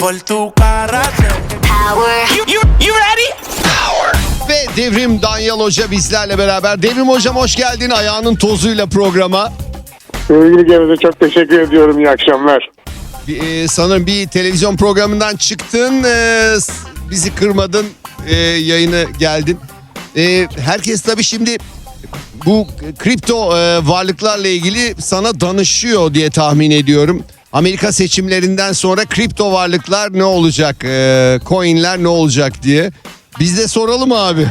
por tu cara. Power. You, you, you ready? Ve Devrim Danyal Hoca bizlerle beraber. Devrim Hocam hoş geldin ayağının tozuyla programa. Sevgili Geveze çok teşekkür ediyorum. İyi akşamlar. Bir, e, sanırım bir televizyon programından çıktın. e, s- bizi kırmadın. e, yayını geldin. E, herkes tabii şimdi bu kripto e, varlıklarla ilgili sana danışıyor diye tahmin ediyorum. Amerika seçimlerinden sonra kripto varlıklar ne olacak? E, coinler ne olacak diye. Biz de soralım abi.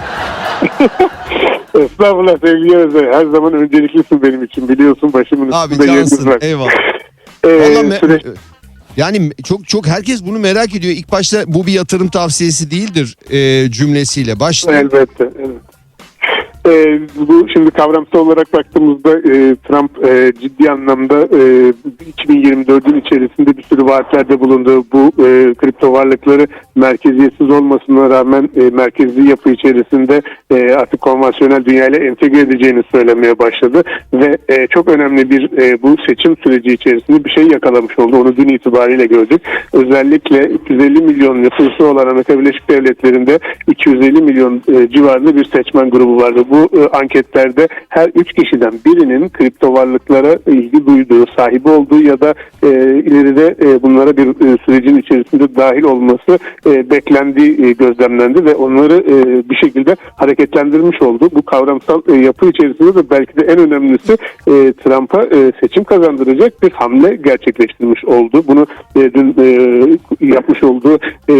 Estağfurullah sevgili Geveze. Her zaman önceliklisin benim için. Biliyorsun başımın Abi üstünde yeriniz cansın. var. Eyvallah. Ee, Vallahi me- süreç- yani çok çok herkes bunu merak ediyor. İlk başta bu bir yatırım tavsiyesi değildir e, cümlesiyle başla. Elbette. Evet. Ee, bu şimdi kavramsal olarak baktığımızda e, Trump e, ciddi anlamda e, 2024'ün içerisinde bir sürü vaatlerde bulundu. Bu e, kripto varlıkları merkeziyetsiz olmasına rağmen e, merkezi yapı içerisinde e, artık konvansiyonel dünyayla entegre edeceğini söylemeye başladı ve e, çok önemli bir e, bu seçim süreci içerisinde bir şey yakalamış oldu. Onu dün itibariyle gördük. Özellikle 350 milyon nüfusu olan Amerika Birleşik Devletleri'nde 250 milyon e, civarında bir seçmen grubu vardı. Bu e, anketlerde her üç kişiden birinin kripto varlıklara ilgi duyduğu, sahibi olduğu ya da e, ileride e, bunlara bir e, sürecin içerisinde dahil olması e, beklendiği e, gözlemlendi ve onları e, bir şekilde hareketlendirmiş oldu. Bu kavramsal e, yapı içerisinde de belki de en önemlisi e, Trump'a e, seçim kazandıracak bir hamle gerçekleştirmiş oldu. Bunu e, dün e, yapmış olduğu e,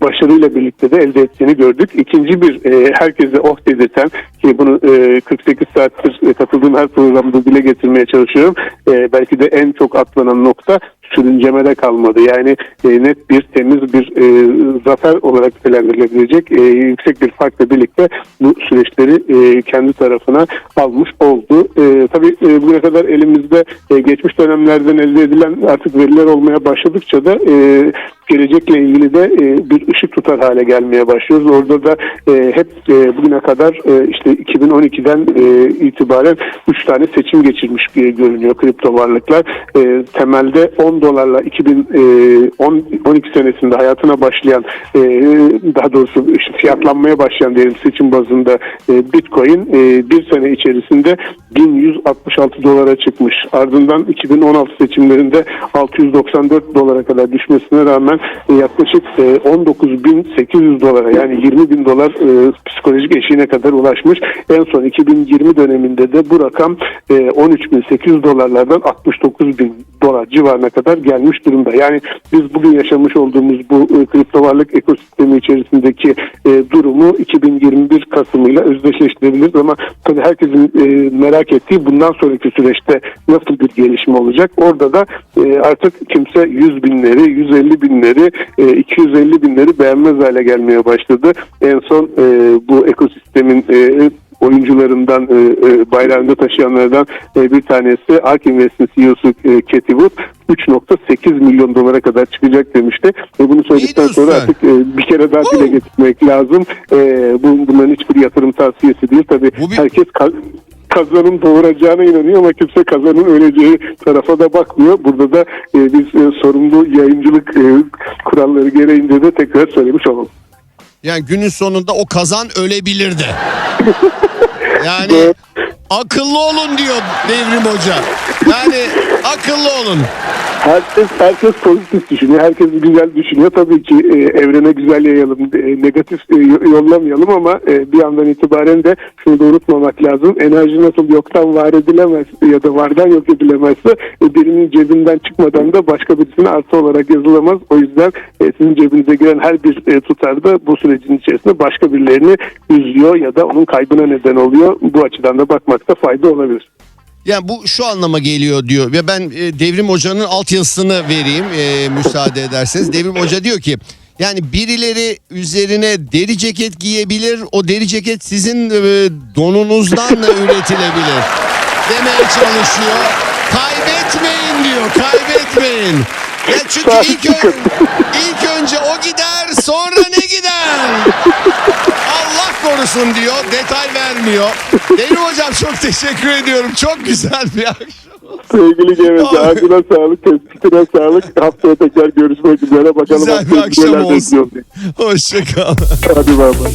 başarıyla birlikte de elde ettiğini gördük. İkinci bir e, herkese oh dedirten ki bunu e, 48 saattir e, katıldığım her programda dile getirmeye çalışıyorum. E, belki de en çok atlanan nokta sürüncemede kalmadı. Yani e, net bir temiz bir e, zafer olarak nitelendirilebilecek e, yüksek bir farkla birlikte bu süreçleri e, kendi tarafına almış oldu. E, tabii e, bugüne kadar elimizde e, geçmiş dönemlerden elde edilen artık veriler olmaya başladıkça da e, gelecekle ilgili de e, bir ışık tutar hale gelmeye başlıyoruz. Orada da e, hep e, bugüne kadar e, işte 2012'den e, itibaren 3 tane seçim geçirmiş gibi görünüyor kripto varlıklar. E, temelde 10 dolarla 2012 senesinde hayatına başlayan e, daha doğrusu işte fiyatlanmaya başlayan diyelim seçim bazında e, Bitcoin e, bir sene içerisinde 1166 dolara çıkmış. Ardından 2016 seçimlerinde 694 dolara kadar düşmesine rağmen e, yaklaşık e, 19.800 dolara yani 20 bin dolar e, psikolojik eşiğine kadar ulaşmış. En son 2020 döneminde de bu rakam e, 13.800 dolarlardan 69 bin dolar civarına kadar gelmiş durumda. Yani biz bugün yaşamış olduğumuz bu e, kripto varlık ekosistemi içerisindeki e, durumu 2021 Kasım'ıyla özdeşleştirebiliriz ama tabii herkesin e, merak ettiği bundan sonraki süreçte nasıl bir gelişme olacak? Orada da e, artık kimse 100 binleri, 150 binleri, e, 250 binleri beğenmez hale gelmeye başladı. En son e, bu ekosistemin e, oyuncularından e, e, bayrağında taşıyanlardan e, bir tanesi Ark Invest'in CEO'su e, Cathy Wood 3.8 milyon dolara kadar çıkacak demişti. Ve bunu söyledikten sonra artık e, bir kere daha dile getirmek lazım. E, bu, bunların hiçbir yatırım tavsiyesi değil. Tabii bir- herkes ka- kazanın doğuracağına inanıyor ama kimse kazanın öleceği tarafa da bakmıyor. Burada da e, biz e, sorumlu yayıncılık e, kuralları gereğince de tekrar söylemiş olalım. Yani günün sonunda o kazan ölebilirdi. Yani akıllı olun diyor Devrim Hoca. Yani akıllı olun. Herkes herkes pozitif düşünüyor. Herkes güzel düşünüyor. Tabii ki e, evrene güzel yayalım, e, negatif e, yo- yollamayalım ama e, bir andan itibaren de şunu da unutmamak lazım. Enerji nasıl yoktan var edilemez ya da vardan yok edilemezse e, birinin cebinden çıkmadan da başka birisine artı olarak yazılamaz. O yüzden e, sizin cebinize giren her bir e, tutar da bu sürecin içerisinde başka birilerini üzüyor ya da onun kaybına neden oluyor. Bu açıdan da bakmakta fayda olabilir. Yani bu şu anlama geliyor diyor ve ben e, Devrim Hoca'nın altyazısını vereyim e, müsaade ederseniz. Devrim Hoca diyor ki yani birileri üzerine deri ceket giyebilir. O deri ceket sizin e, donunuzdan da üretilebilir. Demeye çalışıyor. Kaybetmeyin diyor. Kaybetmeyin. Ya çünkü ilk, ön- ilk önce o gider sonra ne gider? Korusun diyor. Detay vermiyor. Devrim hocam çok teşekkür ediyorum. Çok güzel bir akşam. Sevgili Abi. ağzına sağlık, tespitine sağlık. Haftaya tekrar görüşmek üzere. Bakalım Güzel bir akşam olsun. bekliyor diye. Hoşça kal. Hadi bay bay.